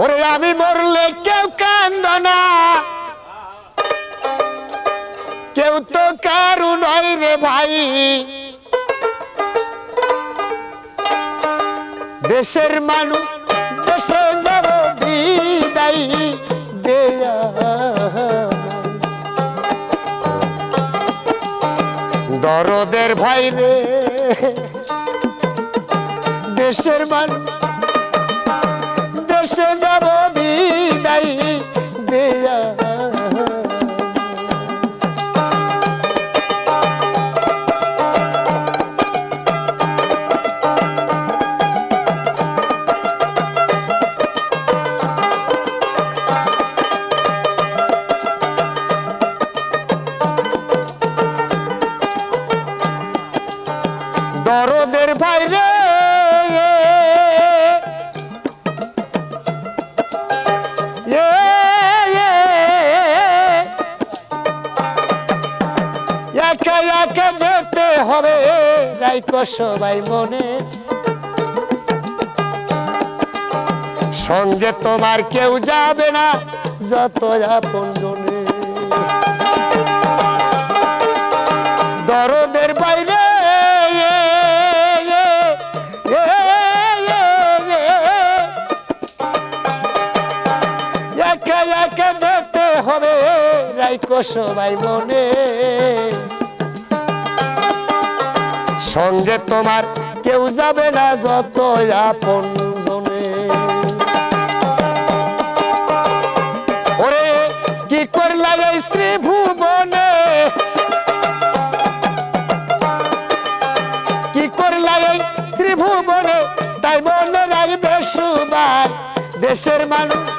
ওরে আমি মরলে কেউ কান্দ না। কেউ তো কারু নয় রে ভাই। দেশের মানুষ দরদের ভাই রে। দেশের মানুষ দেশে যাব বিদায় দেয়া। দরদের ভাই একা যেতে হবে রাইকো সবাই মনে। সঙ্গে তোমার কেউ যাবে না, যত আপন জনে। দরদের বাইরে একা একা যেতে হবে রাইকো সবাই মনে। সঙ্গে তোমার কেউ যাবে না যত আপন ওরে, কি করলা এই শ্রী ভুবনে কি করলা এই শ্রী ভুবনে তাই মনে রাখবে সুবার দেশের মানুষ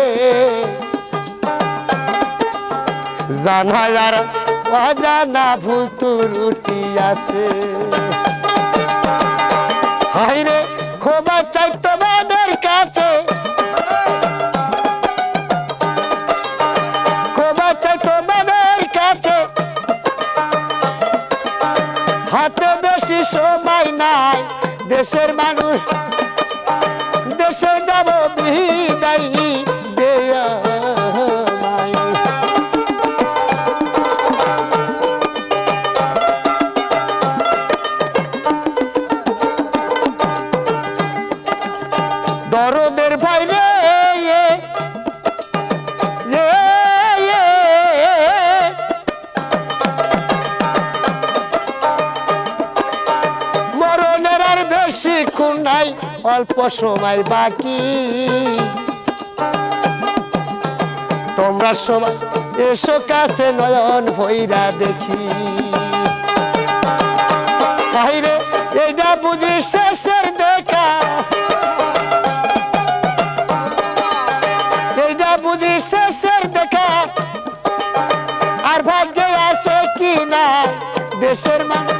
কাছে জানা আর অজানা ভুল ত্রুটি আছে। ক্ষমা চাই কাছে। ক্ষমা চাই তোমাদের কাছে। হাতে বেশি সময় নাই, দেশের মানুষ, দেশে যাব বিদায় নাই, অল্প সময় বাকি। তোমরা সবাই এসো কাছে নয়ন ভৈরা দেখি। বাইরে এইটা বুঝি শেষের দেখা। এইটা বুঝি শেষের দেখা। আর ভাগ্যে আছে কি না দেশের মানুষ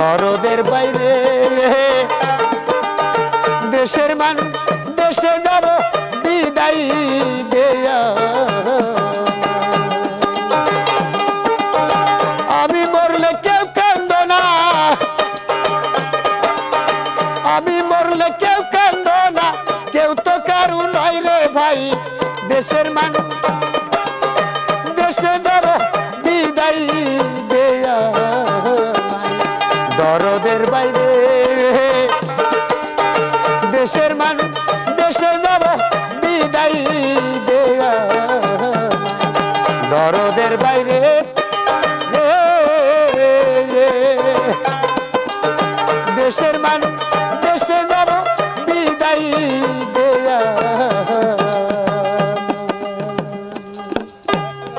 দরদের বাইরে। দেশের মান দেশে যাব বিদায় দেয়া। আমি মরলে কেউ কান্দ না। আমি মরলে কেউ কান্দ না। কেউ তো কারু নয় ভাই, দেশের মান দেশের